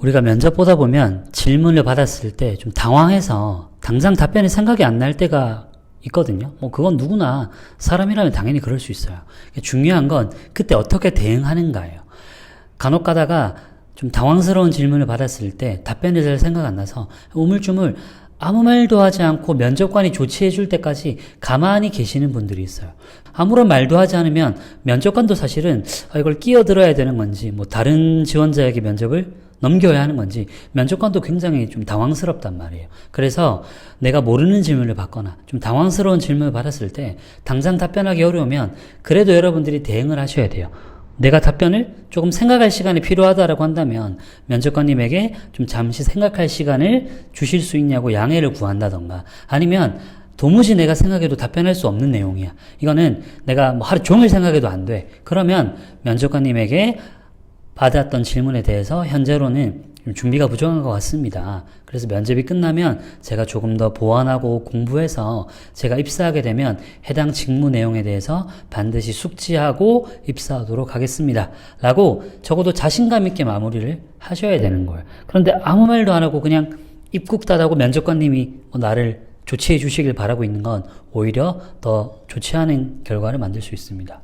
우리가 면접 보다 보면 질문을 받았을 때 좀 당황해서 당장 답변이 생각이 안 날 때가 있거든요. 뭐 그건 누구나 사람이라면 당연히 그럴 수 있어요. 중요한 건 그때 어떻게 대응하는가예요. 간혹 가다가 좀 당황스러운 질문을 받았을 때 답변이 잘 생각 안 나서 우물쭈물 아무 말도 하지 않고 면접관이 조치해 줄 때까지 가만히 계시는 분들이 있어요. 아무런 말도 하지 않으면 면접관도 사실은 아, 이걸 끼어들어야 되는 건지 뭐 다른 지원자에게 면접을 넘겨야 하는 건지 면접관도 굉장히 좀 당황스럽단 말이에요. 그래서 내가 모르는 질문을 받거나 좀 당황스러운 질문을 받았을 때 당장 답변하기 어려우면 그래도 여러분들이 대응을 하셔야 돼요. 내가 답변을 조금 생각할 시간이 필요하다라고 한다면 면접관님에게 좀 잠시 생각할 시간을 주실 수 있냐고 양해를 구한다던가 아니면 도무지 내가 생각해도 답변할 수 없는 내용이야. 이거는 내가 뭐 하루 종일 생각해도 안 돼. 그러면 면접관님에게 받았던 질문에 대해서 현재로는 좀 준비가 부족한 것 같습니다. 그래서 면접이 끝나면 제가 조금 더 보완하고 공부해서 제가 입사하게 되면 해당 직무 내용에 대해서 반드시 숙지하고 입사하도록 하겠습니다. 라고 적어도 자신감 있게 마무리를 하셔야 되는 거예요. 그런데 아무 말도 안 하고 그냥 입국다다고 면접관님이 뭐 나를 조치해 주시길 바라고 있는 건 오히려 더 않은 결과를 만들 수 있습니다.